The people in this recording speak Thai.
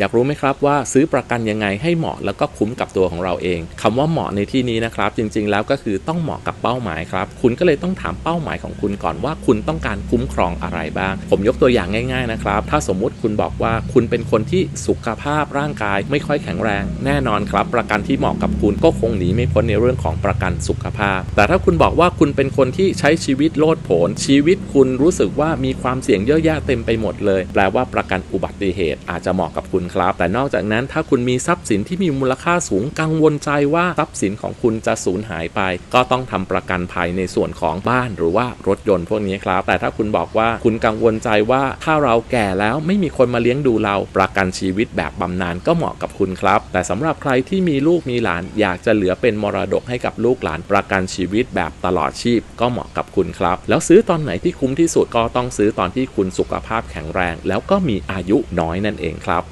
อยากรู้ไหมครับว่าซื้อประกันยังไงให้เหมาะแล้วก็คุ้มกับตัวของเราเองคำว่าเหมาะในที่นี้นะครับ จริงๆแล้วก็คือต้องเหมาะกับเป้าหมายครับ คุณก็เลยต้องถามเป้าหมายของคุณก่อนว่าคุณต้องการคุ้มครองอะไรบ้าง ผมยกตัวอย่างง่ายๆนะครับ ถ้าสมมุติคุณบอกว่าคุณเป็นคนที่สุขภาพร่างกายไม่ค่อยแข็งแรง แน่นอนครับ ประกันที่เหมาะกับคุณก็คงหนีไม่พ้นในเรื่องของประกันสุขภาพ แต่ถ้าคุณบอกว่าคุณเป็นคนที่ใช้ชีวิตโลดโผนชีวิตคุณรู้สึกว่ามีความเสี่ยงเยอะแยะเต็มไปหมดเลย แปลว่าประกันอุบัติเหตุอาจจะเหมาะกับคุณครับ แต่นอกจากนั้นถ้าคุณมีทรัพย์สินที่มีมูลค่าสูงกังวลใจว่าทรัพย์สินของคุณจะสูญหายไป ก็ต้องทำประกันภัยในส่วนของบ้านหรือว่ารถยนต์พวกนี้ครับ แต่ถ้าคุณบอกว่าคุณกังวลใจว่าถ้าเราแก่แล้วไม่มีคนมาเลี้ยงดูเราประกันชีวิตแบบบำนาญก็เหมาะกับคุณครับ แต่สำหรับใครที่มีลูกมีหลาน อยากจะเหลือเป็นมรดกให้กับลูกหลาน ประกันชีวิตแบบตลอดชีพ ก็เหมาะกับคุณครับ แล้วซื้อตอนไหนที่คุ้มที่สุดก็ต้องซื้อตอนที่คุณสุขภาพแข็งแรง แล้วก็มีอายุน้อยนั่นเองครับ